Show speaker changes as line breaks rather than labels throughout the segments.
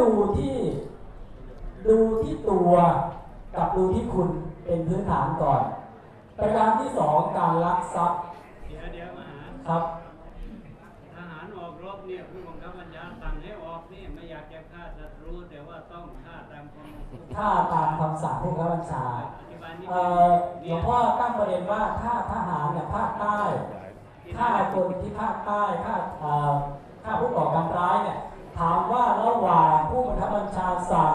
ดูที่ ดูที่ตัวกับดูที่คุณเป็นพื้นฐานก่อน ประการที่สองการลักทรัพย์
เดี๋ยวเดี๋ยวมาหา
ครับ
ทหารออกรบเนี่ยผู้บังคับบัญชาสั่งให้ออกนี่ไม่อยากจะฆ่าศัตรูแต่ว่าต้องฆ่าตามความเหมาะสม
ถ้าตามคำสั่งผู้บังคับบัญชา
อธิบายนิด
เอ่
นึ
องหล
เนี่
วยงพ่อตั้งประเด็นว่าถ้าทหารเนี่ยภาคใต้ฆ่าคนที่ภาคใต้ฆ่าเอ่อฆ่าผู้ก่อการร้ายเนี่ย ถามว่าระหว่างผู้บังคับบัญชาสั่ง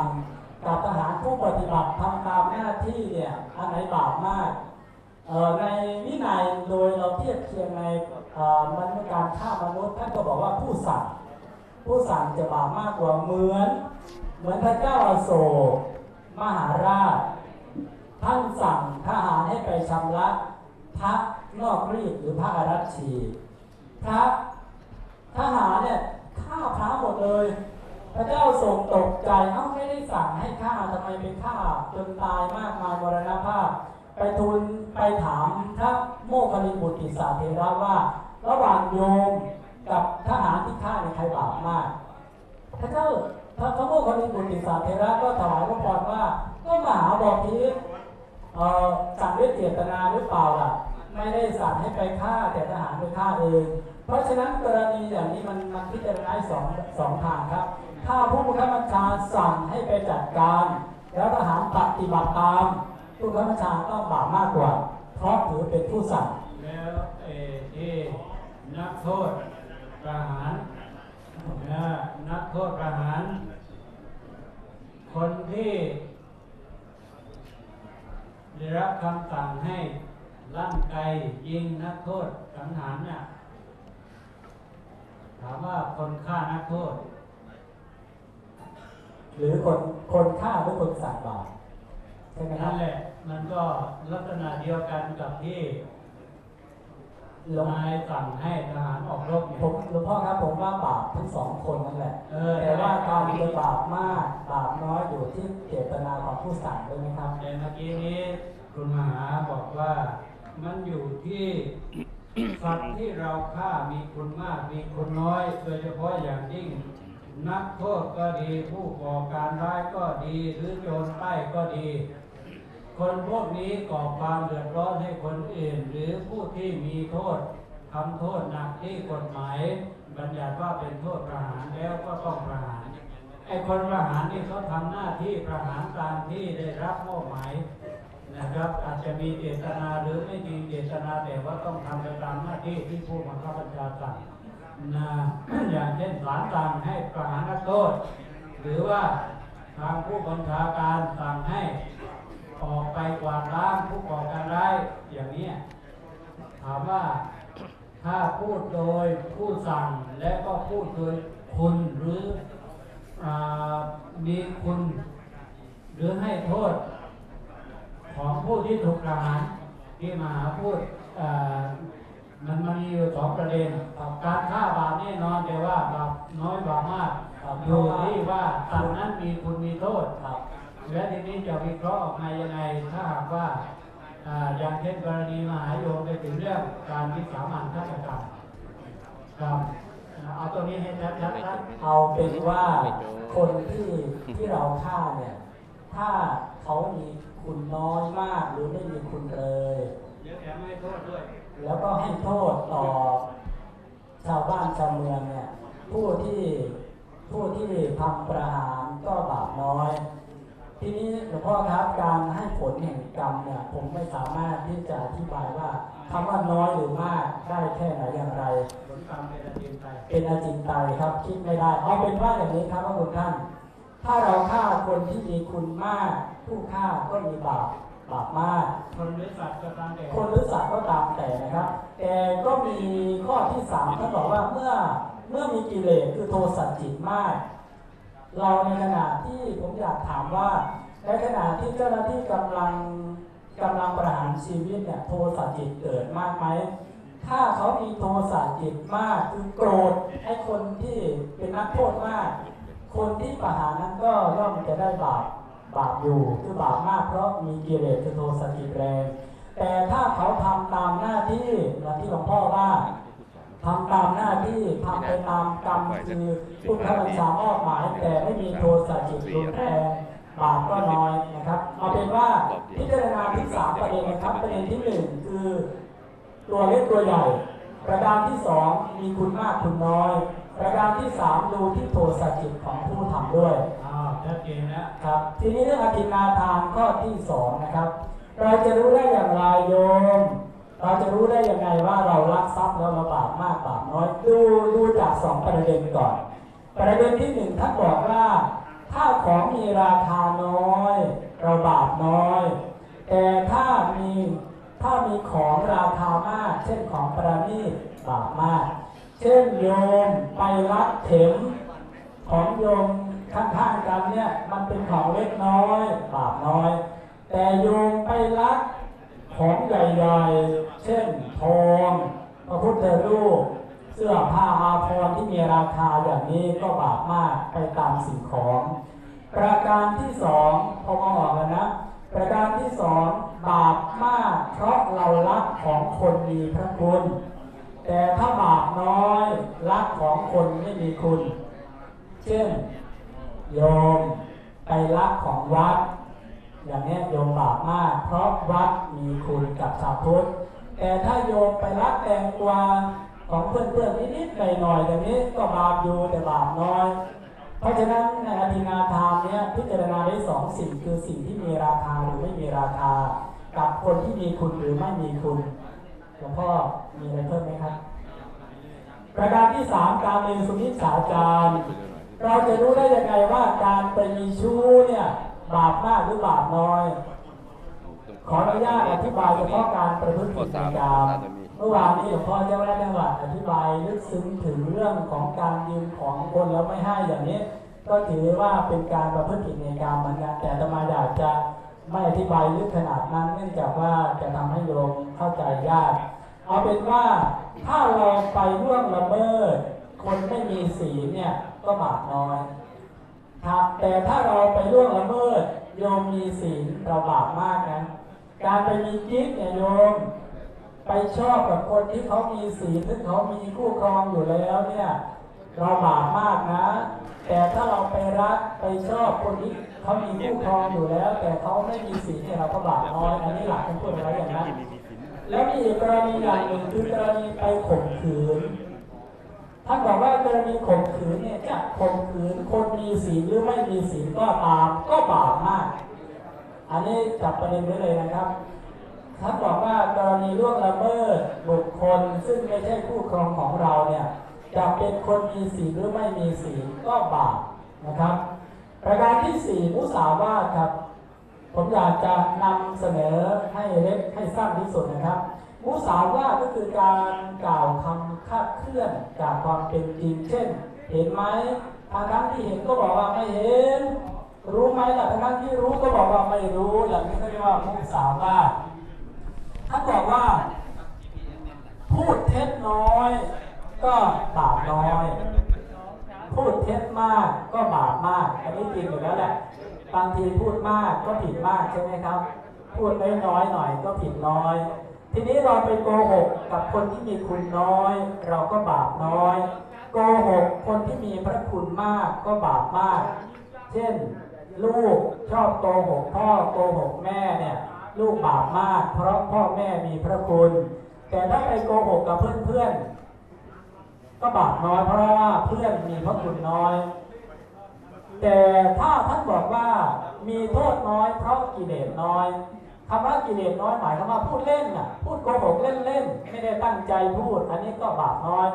กับทหารผู้ปฏิบัติทำตามหน้าที่เนี่ยอันไหนบาปมากในวินัยโดยเราเทียบเคียงในมันเป็นการฆ่ามนุษย์ท่านก็บอกว่าผู้สั่งผู้สั่งจะบาปมากกว่าเหมือน เหมือนพระเจ้าอาโศกมหาราช ท่านสั่งทหารให้ไปชำระพระนอกรีดหรือพระอารัชชีพระทหารเนี่ย ฆ่าพระหมดเลย พระเจ้าทรงตกใจเอ้าไม่ได้สั่งให้ฆ่าทำไมไปฆ่าจนตายมากมายมรณภาพ ไปทูลไปถามพระโมคคัลลิบุตรติสาเทระว่า ระหว่างโยมกับทหารที่ฆ่าในใครบาปมาก พระเจ้าพระพระโมคคัลลิบุตรติสาเทระก็ถวายพระพรว่าก็มหาบอพิตรเอ่อสั่งด้วยเจตนาหรือเปล่าล่ะ ไม่ได้สั่งให้ไปฆ่าแต่ทหารไปฆ่าเอง ราะฉะนั้นกรณีอย่างนี้มันมันพิจารณาสองสองทางครับ ถ้าผู้บังคับบัญชาสั่งให้ไปจัดการ แล้วทหารปฏิบัติตามผู้บังคับบัญชาต้องบาปมากกว่า เพราะถือเป็นผู้สั่ง
แล้วเออที่นักโทษประหารนะนักโทษประหาร คนที่ได้รับคำสั่งให้ลั่นไกยิงนักโทษสังหารเนี่ย ถามว่าคนฆ่านักโทษ
หรือคนคนฆ่าหรือคนสั่งบาปใช่ไหมครั
นั่
บ
นแหละ มันก็ลักษณะเดียวกันกับที่
หลวง
นายสั่งให้ทหารออกรบเนี่ย
ผมหลวงพ่อครับผมว่าบาปทั้งสองคนนั่นแหละ
เออ
แต่ว่าการจะบาปมากบาปน้อยอยู่ที่เจตนาของผู้สั่งด้วยไหมครับ
แต่เมื่อกี้นี้คุณมหาบอกว่ามันอยู่ที่ สัตว์ที่เราฆ่ามีคุณมากมีคุณน้อย โดยเฉพาะอย่างยิ่ง นักโทษก็ดี ผู้ก่อการร้ายก็ดี หรือโจรใต้ก็ดี คนพวกนี้ก่อความเดือดร้อนให้คนอื่น หรือผู้ที่มีโทษทำโทษหนักที่กฎหมาย บัญญัติว่าเป็นโทษประหารแล้วก็ต้องประหารไอ้คนประหารนี่เขาทำหน้าที่ประหารตามที่ได้รับมอบหมาย นะครับอาจจะมีเจตนาหรือไม่มีเจตนาแต่ว่าต้องทำไปตามหน้าที่ที่ผู้บังคับบัญชาสั่งนะอย่างเช่นศาลสั่งให้ประหารนักโทษ หรือว่าทางผู้บัญชาการสั่งให้ออกไปกวาดล้างผู้ก่อการร้ายอย่างนี้ถามว่าถ้าพูดโดยผู้สั่งและก็พูดโดยคุณหรืออมีคุณ หรือให้โทษ ของผู้ที่ถูกประหารที่มาพูดมันมันมีอยู่สองประเด็นการฆ่าบาปแน่นอนแต่ว่าบาปน้อยบาปมากอยู่ที่ว่าสัตว์นั้นมีคุณมีโทษ
ครับ
และทีนี้จะวิเคราะห์ออกมายังไงถ้าหากว่าอย่างเช่นกรณีมหาโยมไปถึงเรื่องการวิสามันฆาตกรรมครับเอาตัวนี้ให้ชัดๆครับ
เอาเป็นว่าคนที่ที่เราฆ่าเนี่ย ถ้าเขามี คุณน้อยมากหรือไม่มีคุณเลย
เดี๋ยวแถมให้โทษด้วย
แล้วก็ให้โทษต่อชาวบ้านชาวเมืองเนี่ยผู้ที่ผู้ที่ทำประหารก็บาปน้อย ทีนี้หลวงพ่อครับการให้ผลแห่งกรรมเนี่ยผมไม่สามารถที่จะอธิบายว่าคำว่าน้อยหรือมากได้แค่ไหนอย่างไร
ผลกรรมเป็นอาจินไตย
เป็นอาจินไตยครับคิดไม่ได้เอาเป็นว่าอย่างนี้ครับว่าคุณท่าน ถ้าเราฆ่าคนที่มีคุณมาก ผู้ฆ่าก็มีบาปบาปมาก
คนหรือสัตว์ก็ตามแต่
คนหรือสัตว์ก็ตามแต่นะครับ แต่ก็มีข้อที่สามท่านบอกว่าเมื่อเมื่อมีกิเลสคือโทสะจิตมาก เราในขณะที่ผมอยากถามว่าในขณะที่เจ้าหน้าที่กำลังกำลังประหารชีวิตเนี่ยโทสะจิตเกิดมากไหมถ้าเขามีโทสะจิตมากคือโกรธให้คนที่เป็นนักโทษมาก คนที่ประหารนั้นก็ย่อมจะได้บาปบาปอยู่คือบาปมากเพราะมีกิเลสคือโทสะจิตแรง แต่ถ้าเขาทำตามหน้าที่เหมือนที่หลวงพ่อว่าทำตามหน้าที่ทำไปตามกรรมคือผู้บังคับบัญชามอบหมาย แต่ไม่มีโทสะจิตรุนแรงบาปก็น้อยนะครับเอาเป็นว่าพิจารณาที่สามประเด็นนะครับประเด็นที่หนึ่งคือ ตัวเล็กตัวใหญ่ ประการที่สองมีคุณมากคุณน้อย ประการที่สามดูที่โทสะจิตของผู้ทำด้วย
อ้าวชัดเจนแล้ว
ครับ ทีนี้เรื่องอธินาทานข้อที่สองนะครับ เราจะรู้ได้อย่างไรโยม เราจะรู้ได้ยังไงว่าเรารักทรัพย์แล้วเราบาปมากบาปน้อย ดูดูจากสองประเด็นก่อน ประเด็นที่หนึ่งท่านบอกว่าถ้าของมีราคาน้อย เราบาปน้อย แต่ถ้ามี ถ้ามีของราคามาก เช่นของประณีตบาปมาก เช่นโยมไปรักเข็มของโยมข้างๆกันเนี่ยมันเป็นของเล็กน้อยบาปน้อย แต่โยมไปรักของใหญ่ๆ เช่นทองพระพุทธรูปเสื้อผ้าอาภรณ์ที่มีราคาอย่างนี้ก็บาปมากไปตามสิ่งของ ประการที่สองพอมาออกแล้วนะ ประการที่สองบาปมากเพราะเรารักของคนมีพระคุณ แต่ถ้าบาปน้อยรักของคนไม่มีคุณ เช่น โยมไปรักของวัด อย่างนี้โยมบาปมาก เพราะวัดมีคุณกับชาวพุทธแต่ถ้าโยมไปรักแตงตัวของเพื่อนๆนิดๆหน่อยๆอย่างนี้ก็บาปอยู่แต่บาปน้อย เพราะฉะนั้นในอธินาทานเนี้ยพิจารณาได้สองสิ่งคือสิ่งที่มีราคาหรือไม่มีราคา กับคนที่มีคุณหรือไม่มีคุณหลวงพ่อมีอะไรเพิ่มไหมครับ ประการที่สามการเรียนสุนิสาจารเราจะรู้ได้ยังไงว่าการไปมีชู้เนี่ยบาปมากหรือบาปน้อย ขออนุญาตอธิบายเฉพาะการประพฤติผิดในกามเมื่อวานนี้หลวงพ่อเจ้าแรกจังหวัดอธิบายลึกซึ้งถึงเรื่องของการยืมของคนแล้วไม่ให้อย่างนี้ ก็ถือว่าเป็นการประพฤติผิดในกามเหมือนกันแต่อาตมาอยากจะไม่อธิบายลึกขนาดนั้น เนื่องจากว่าจะทำให้โยมเข้าใจยาก เอาเป็นว่าถ้าเราไปล่วงละเมิด คนไม่มีศีลเนี่ยก็บาปน้อยครับแต่ถ้าเราไปล่วงละเมิดโยมมีศีลเราบาปมากนะ การไปมีกิ๊กเนี่ยโยม ไปชอบกับคนที่เขามีศีลซึ่เขามีคู่ครองอยู่แล้วเนี่ย เราบาปมากนะ แต่ถ้าเราไปรักไปชอบคนที่เขามีคู่ครองอยู่แล้ว แต่เขาไม่มีศีลเนี่ยเราก็บาปน้อย อันนี้หลักท่านพูดไว้อย่างนั้นแล้วมีกกรณีอย่างหนึ่งคือกรณีไปข่มขืนท่านบอกว่ากรณีข่มขืนเนี่ยจะข่มขืนคนมีศีลหรือไม่มีศีลก็ตามก็บาปมาก อันนี้จับประเด็นไว้เลยนะครับท่านบอกว่ากรณีล่วงละเมิดบุคคล ซึ่งไม่ใช่คู่ครองของเราเนี่ยจะเป็นคนมีศีลหรือไม่มีศีลก็บาปนะครับ ประการที่สี่มุสาวาทครับ ผมอยากจะนำเสนอให้เล็กให้สั้นที่สุดนะครับมุสาวาทก็คือการกล่าวคำคาดเคลื่อนจากความเป็นจริงเช่น เห็นไหมทางทั้งที่เห็นก็บอกว่าไม่เห็น รู้ไหมล่ะทางทั้งที่รู้ก็บอกว่าไม่รู้ อย่างนี้เขาเรียกว่ามุสาวาทท่านบอกว่า พูดเท็จน้อย ก็บาปน้อย พูดเท็จมากก็บาปมาก อันนี้จริงอยู่แล้วแหละ บางทีพูดมากก็ผิดมากใช่ไหมครับ พูดน้อยๆหน่อยก็ผิดน้อย ทีนี้เราไปโกหกกับคนที่มีคุณน้อย เราก็บาปน้อย โกหกคนที่มีพระคุณมากก็บาปมาก เช่น ลูกชอบโกหกพ่อโกหกแม่เนี่ยลูกบาปมาก เพราะพ่อแม่มีพระคุณ แต่ถ้าไปโกหกกับเพื่อนๆก็บาปน้อย เพราะว่าเพื่อนมีพระคุณน้อย แต่ถ้าท่านบอกว่ามีโทษน้อย เพราะกิเลสน้อยคำว่ากิเลสน้อยหมายความว่าพูดเล่นน่ะพูดโกหกเล่นๆไม่ได้ตั้งใจพูด อันนี้ก็บาปน้อย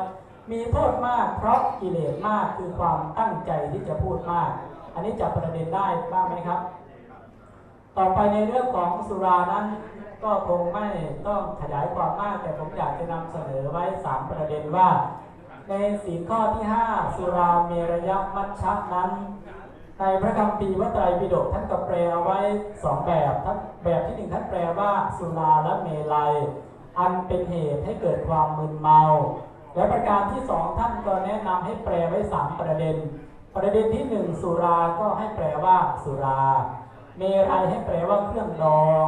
มีโทษมากเพราะกิเลสมากคือความตั้งใจที่จะพูดมาก อันนี้จับประเด็นได้บ้างไหมครับ ต่อไปในเรื่องของสุรานั้น ก็คงไม่ต้องขยายความมาก แต่ผมอยากจะนำเสนอไว้สามประเด็นว่า ในสีข้อที่ 5 สุราเมรยมัชชะนั้น ในพระคัมภีร์วัตไตรปิฎกท่านก็แปลเอาไว้สองแบบท่านแบบที่หนึ่งท่านแปลว่าสุราและเมลัย อันเป็นเหตุให้เกิดความมึนเมา และประการที่สองท่านก็แนะนำให้แปลไว้สามประเด็น ประเด็นที่หนึ่งสุราก็ให้แปลว่า สุรา เมรัยให้แปลว่าเครื่องดอง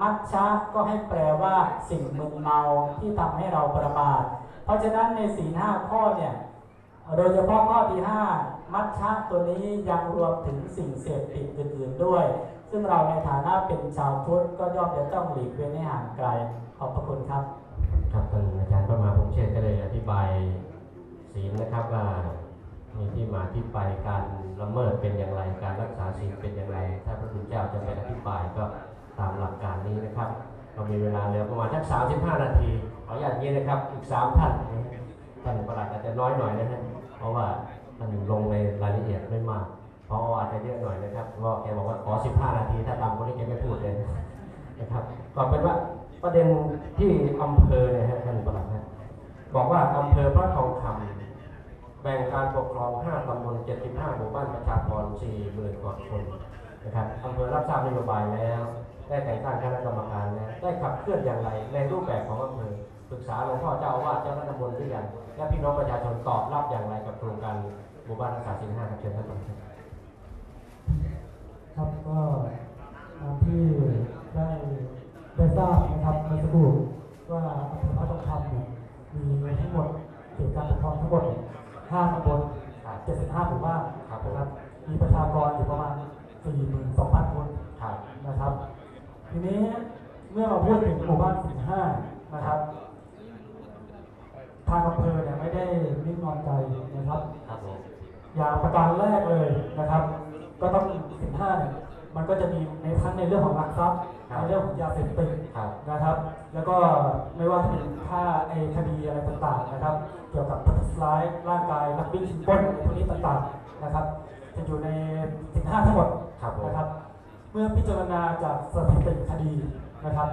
มัชชะก็ให้แปลว่า สิ่งมึนเมาที่ทำให้เราประมาท เพราะฉะนั้นในสีห้าข้อเนี่ยโดยเฉพาะข้อที่5มัชชะตัวนี้ยังรวมถึงสิ่งเสพติดอื่นๆด้วย ซึ่งเราในฐานะเป็นชาวพุทธก็ย่อมจะต้องหลีกเว้นให้ห่างไกล ขอบพระคุณครับ
ครับท่านอาจารย์พระมาพงษ์เชษก็เลยอธิบายศีลนะครับว่า มีที่มาที่ไปการละเมิดเป็นอย่างไร การรักษาศีลเป็นอย่างไร ถ้าพระคุณเจ้าจะไปอธิบายก็ตามหลักการนี้นะครับ เรามีเวลาเหลือประมาณสัก35นาที ขออย่างนี้นะครับ อีก3ท่านท่านประหลัดอาจจะน้อยหน่อยนะฮะเพราะว่าท่านลงในรายละเอียดไม่มากเพราะอาจจะเยอะหน่อยนะครับเพราะแกบอกว่าขอ 15 นาที ถ้าตามคนนี้แกไม่พูดเลยนะครับก็เป็นว่าประเด็นที่อำเภอเนี่ยฮะท่านประหลัดนะบอกว่าอำเภอพระทองคำ แบ่งการปกครอง 5 ตำบล 75 หมู่บ้านประชากร4หมื่นกว่าคนนะครับอำเภอรับทราบนโยบายแล้ว ได้แต่งตั้งคณะกรรมการแล้ว ได้ขับเคลื่อนอย่างไร ในรูปแบบของอำเภอปรึกษาหลวงพ่อเจ้าอาวาสเจ้าคณะตำบลหรือยังและพี่น้องประชาชนตอบรับอย่างไรกับโครงการหมู่บ้านรักษาศีลห้าครับเชิญท่านครับ
ครับก็ตามที่ได้ได้ทราบนะครับเมื่อสักครู่ว่าอำเภอพระทองคำเนี่ยมีทั้งหมดเขตการปกครองทั้งหมด 5ตำบล
ครับ
75หมู่บ้าน
ครับ
นะครับ มีประชากรอยู่ประมาณ 42,000 คน
ครับ
นะครับ ทีนี้เมื่อมาพูดถึงหมู่บ้าน45นะครับ ทางอำเภอเนี่ยไม่ได้นิ่งนอนใจนะครับ
ครับผม
อย่างประการแรกเลยนะครับ ก็ต้องสินห้าเนี่ย มันก็จะมีในทั้งในเรื่องของหลักทรัพย์ในเรื่องของยาเสพติด
ครับ
นะครับ แล้วก็ไม่ว่าจะเป็นค่าไอคดีอะไรต่างๆนะครับ เกี่ยวกับประทุษร้ายร่างกายนักวิ่งชิงปล้นอะไรพวกนี้ต่างๆนะครับ จะอยู่ในสินห้าทั้งหมด
ครับผม
นะครับ เมื่อพิจารณาจากสถิติคดีนะครับ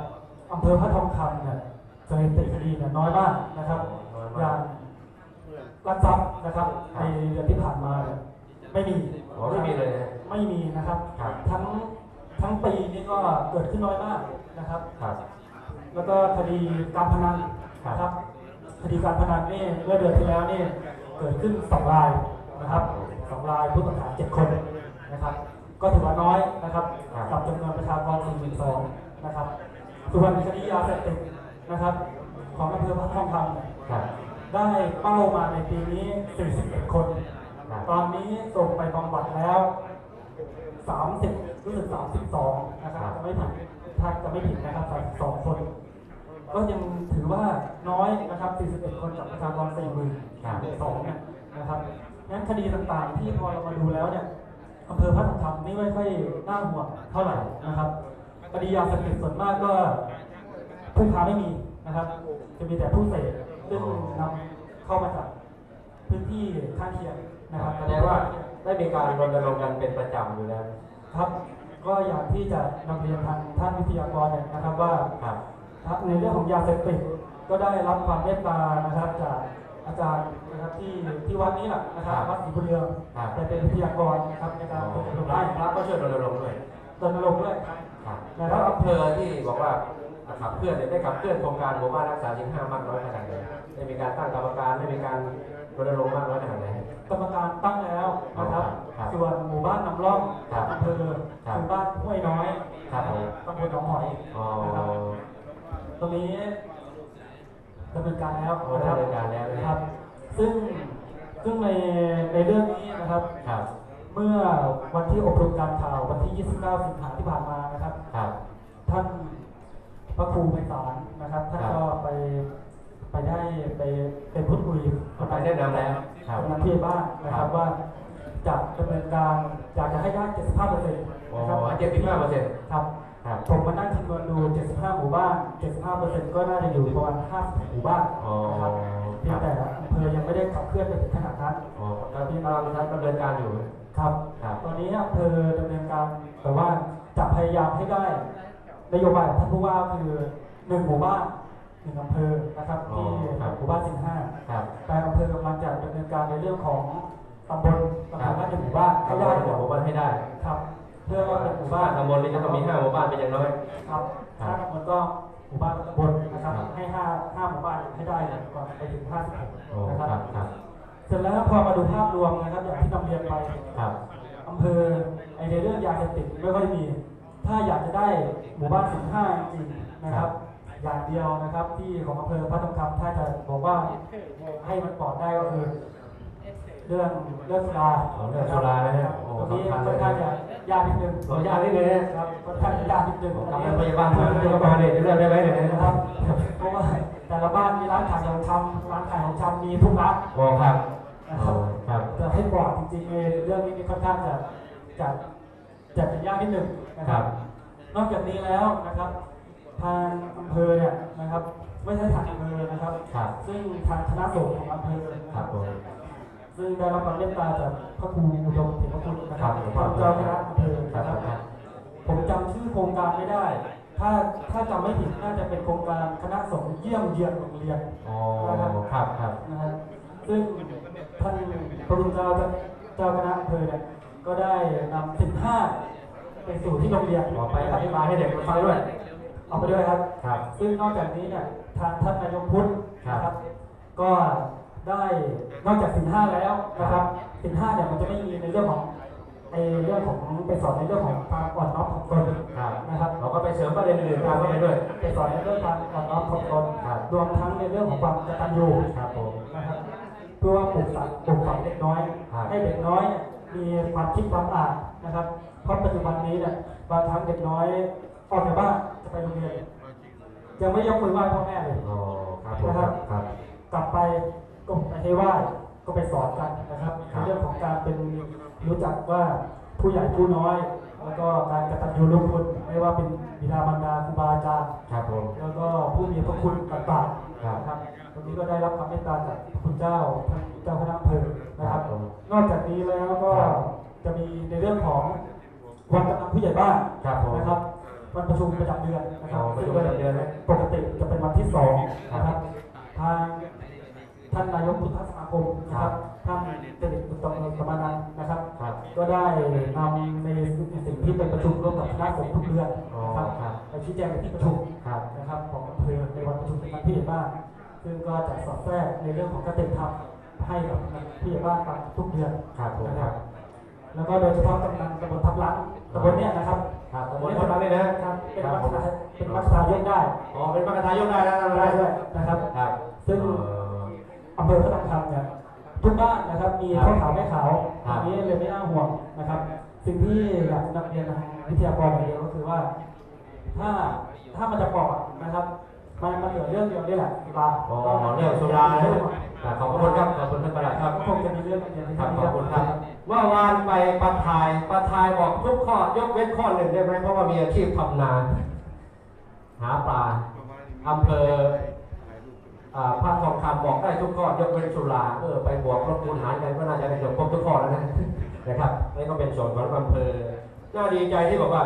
อำเภอพระทองคำเนี่ยสถิติคดีเนี่ยน้อยมากนะครับ
น้อย
อ
มา
ย่ากงลักทรัพย์นะครับ
ครั
ใน
บ
เดือนที่ผ่านมาเนี่ยไม่มี
อ๋อไม่มีเลยนะ
ไม่มีนะครับ
ครับ
ทั้งทั้งปีนี้ก็เกิดขึ้นน้อยมากนะครับ
ครับ
แล้วก็คดีการพนัน
ครับ
นะครับ คดีการพนันนี่เมื่อเดือนที่แล้วนี่เกิดขึ้นสองรายนะครับสองรายผู้ต้องหาเจ็ดคนนะครับ ก็ถือว่าน้อยนะครับ
ครับ
กับจำนวนประชากร4 2 0 0 0นะครับ ส่วนคดียาเสพติดนะครับ ของอำเภอพระทองคำเนี่ย
ครับ
ได้เป้ามาในปีนี้41คน
ครับ
ตอนนี้ส่งไปบำบัดแล้ว 30รู้สึก32นะครับจะไม่ผิดถ้าจะไม่ผิดนะครับ32คน ก็ยังถือว่าน้อยนะครับ41คนจากประชากร40,000
ครับ
สองเนี่ยนะครับงั้นคดีต่างๆ ที่พอเรามาดูแล้วเนี่ยอำเภอพระทองคำนี่ไม่ค่อยน่าห่วงเท่าไหร่นะครับคดียาเสพติดส่วนมากก็ผู้ค้าไม่มีนะครับ จะมีแต่ผู้เสพซึ่งนำเข้ามาจากพื้นที่ข้างเคียงนะครับ
แสดงว่า ได้มีการรณรงค์กันเป็นประจำอยู่แล้ว
ครับก็อยากที่จะนำเรียนทางท่านวิทยากรเนี่ยนะครับว่า
ครับ
ครับในเรื่องของยาเสพติดก็ได้รับความเมตตานะครับจากอาจารย์นะครับที่ที่วัดนี้แหละนะครับ
ครับ
วัดศรีบุญเรือง
ครับ
ได้เป็นวิทยากรนะครับในการฝึกอบรม
พระ
ให้
พระก็ช่วยรณรงค์ด้วย
รณรงค์ด้วยครับ
ครับ
นะค
แล้
รั
ว
บ
อำเภอที่บอกว่าขับเคลื่อนเนี่ยได้ขับเคลื่อนโครงการหมู่บ้านรักษาศีลห้ามากน้อยขนาดไหนได้มีการตั้งกรรมการได้มีการรณรงค์มากน้อยขนาดไหน
กรรมการตั้งแล้วนะครับ
ครับ
ส่วนหมู่บ้านนำร่อง
ครับ
อำเภอ
ครับ
คือบ้านห้วยน้อย
ครับผม
ตำบลหนองหอย
อ๋อ
นะครับตรงนี้ดำเนินการแล้ว
โอ้
นะค
ดำ
รับ
เนินการแล้วนะ
นะ
ค
ค
รั
รับ บ ซึ่งซึ่งในในเรื่องนี้นะครับ
ครับ
เมื่อวันที่อบรมการข่าววันที่ 29 สิงหาที่ผ่านมานะครับ
ครับ
ท่านพระครูไพศาลนะครับ ท่าน
ครับ
ก็ไป ไปได้ไปไปพูดคุย
ไปแนะนำแล้วครับ
กำนันที่บ้านนะค
ครั
รับบว่าจะดำเนินการอยากจะให้ได้ 75เปอร์เซ็นต์
โอ้
นะครับ
เจ็ดสิบห้าเปอร์เซ็นต์
ครับ
ครับ
ผมมานั่งคำนวณดู 75 หมู่บ้าน 75เปอร์เซ็นต์ก็น่าจะอยู่ประมาณ50หมู่บ้าน
อ๋อ
นะครับเพียงแต่อำเภอยังไม่ได้ขับเคลื่อนไปถึงขนาดนั้น
อ๋อก็ที่กำลังดำเนินการอยู่
ครับ
ครับ
ตอนนี้อำเภอดำเนินการแต่ว่าจะพยายามให้ได้นโยบายของท่านผู้ว่าคือหนึ่งหมู่บ้านห นึ่งอำเภอนะครับ
อ๋อ
ที่
ครับ
หมู่บ้านสิงห้า
ครับ
แต่อำเภอกำลังจะดำเนินการในเรื่องของตำบลตำบ
ครับ
ลละหนึ่งหมู่บ้านให้
ทำ
ได้
ได้
ก่อน
หมู่บ้านให้ได้
ครับเพื่อว่าเป็นหมู่บ้าน
ตำบลนี้จะต้องมีห้าหมู่บ้านเป็นอย่างน้อย
ครับ
ครับ
ถ้าตำบลก็หมู่บ้านละตำบลนะครับ
ครับ
ให้ห้าห้าหมู่บ้านให้ได้ก่อนไปถึงห้าสิบหก
โอ้
นะ
ค
ค
รั
รั
บบครับ
เสร็จแล้วพอมาดูภาพรวมนะครับอย่างที่นำเรียนไป
ครับ
อำเภอไอในเรื่องยาเสพติดไม่ค่อยมีแถ้าอยากจะได้หมู่บ้านสิบห้าจริงๆนะครับ อย่างเดียวนะครับ ที่ของอำเภอพระทองคำถ้าจะบอกว่าให้มันปลอดได้ก็คือ เรื่องเรื่องสุรา
อ๋อเรื่องสุรานะฮะโอ้
ตรงนี้
สำคัญเลย
ค่อนข้างจะยากนิดนึง
ขออนุญาตนิดนึงนะครับ
ค่อนข้างจะยากนิดนึง
กำลังพยาบาลมาพยาบาลเนี่ยจะเลือกได้ไหมเนี่ยนะ
นะ
ค
ค
รั
รับบเพราะว่าแต่ละบ้านมีร้านขายของชำร้านขายของชำมีทุกร้าน
โอ้ครับ
นะค
โอ้
รับ
ครับ
จะให้ปลอดจริงๆเลยเรื่องนี้ค่อนข้างจะจะจะจะยากนิดนึงนะค
ครั
รับ
บ
นอกจากนี้แล้วนะครับ ทางอำเภอเนี่ยนะครับ ไม่ใช่ทางอำเภอนะครับ
ครับ
ซึ่งทางคณะสงฆ์ของอำเภอนะ
ค
ค
รั
รั
บบผม
ซึ่งได้รับความเมตตาจากพระครูอุดมเถรคุณนะครั
ครับ
บท่านเจ้าคณะอำเภอ
ครับ
นะครับ
ครับ
ผมจำชื่อโครงการไม่ได้ ถ้าถ้าจำไม่ผิดน่าจะเป็นโครงการคณะสงฆ์เยี่ยมเยือนโรงเรียน
อ๋อครับครับ
นะฮะซึ่งท่านพระคุณเจ้าเจ้าเจ้าคณะอำเภอเนี่ยก็ได้นำสินห้าไปสู่ที่โรงเรียน
ขอไปอธิบายให้เด็กฟังด้วย
เอาไปด้วยครับ
ครับ
ซึ่งนอกจากนี้เนี่ยทางท่านนายกพุทธ
ครับ
นะครับ ก็ได้นอกจากสินห้าแล้วนะครับ สินห้าเนี่ยมันจะไม่มีในเรื่องของในเรื่องของไปสอนในเรื่องของความอ่อนน้อมถ่อมตน
ครับ
นะครับ
เราก็ไปเสริมประเด็นอื่นๆตามเข้าไปด้วย
ไปสอนในเรื่องความอ่อนน้อมถ่อมตน
ครับ
รวมทั้งในเรื่องของความกตัญญู
ครับผม
นะครับเพื่อว่าปลูกฝังปลูกฝังเด็กน้อย
ครับ
ให้เด็กน้อยเนี่ยมีความคิดความอ่านนะครับ เพราะปัจจุบันนี้เนี่ยบางครั้งเด็กน้อยออกจากบ้าน จะไปโรงเรียนยังไม่ยกมือไหว้พ่อแม่เลย
อ๋อครับผมครับครับ
กลับไปก็ไปให้ไหว้ก็ไปสอนกันนะครับ
ครั
ใน
บ
เรื่องของการเป็นรู้จักว่าผู้ใหญ่ผู้น้อย แล้วก็การกตัญญูรู้คุณไม่ว่าเป็นบิดามารดาครูบาอาจารย์
ครับผม
แล้วก็ผู้มีพระคุณต่างๆ
ครับ
นะครับตรงนี้ก็ได้รับความเมตตาจากพระคุณเจ้าท่านเจ้าคณะอำเภอนะครับ
ครับผม
นอกจากนี้แล้วก็
ครับ
จะมีในเรื่องของวันกำนันผู้ใหญ่บ้าน
ครับผม
นะครับ วันประชุมประจำเดือนนะค
อ๋
รั
อบประชุมประจำเดือนนะ
ปกติจะเป็นวันที่สองนะครับทางท่านนายกพุทธสมาคมนะครับท่านเจริญบุตรสมานันท์นะครับ
ครับ
ก็ได้นำในสิ่งที่เป็นประชุมร่วมกับคณะสงฆ์ทุกเดือนนะครับ
อ๋อครับ
ไปชี้แจงในที่ประชุม
ครับ
นะครับของอำเภอในวันประชุมเป็นผู้ใหญ่บ้านซึ่งก็จะสอดแทรกในเรื่องของการเต็มธรรมให้กับผู้ใหญ่บ้านฟังทุกเดือน
ครับผม
นะ
ค
ค
รั
รับบ แล้วก็โดยเฉพาะกำนันตำบลทับลังตำบลเนี้ยนะครับ
ครับตำบลทับลังนี่นะ
ครับเป็น
ครับ
มัค
ผม
คาเป็นมัคคายกได้
อ๋อเป็นมรรคทายกได้นะ
ได้ด้วยนะครับ
ครับ
ซึ่ง
เอ่อ
อำเภอพระนครเนี่ยทุกบ้านนะครับมี
ครับ
ข้าวขาวแม่ขาว
ครั
อั
บ
นนี้เลยไม่น่าห่วงนะครับ สิ่งที่อยากจะนำเรียนทางวิทยากรอย่างเดียวก็คือว่า ถ้าถ้ามันจะปลอดนะครับ มันมันเหลือเรื่องเดียวนี่แหละสุรา
อ๋อเรื่องสุรานะอ่าขอบคุณครับขอบคุณท่านประหลัดครับ
ก็คงจะมีเรื่องเดียวที่
ครับ
ที่
ขอบคุณครับเมื่อวานไปประทายประทายบอกทุกข้อยกเว้นข้อหนึ่งได้ไหมเพราะว่ามีอาชีพทำนาหาปลาอำเภออ่าพระทองคำบอกได้ทุกข้อยกเว้นสุราเออไปบวกลบคูณหารกันก็น่าจะได้จบครบทุกข้อแล้วนะนะครับนี่ก็เป็นส่วนของอำเภอน่าดีใจที่บอกว่า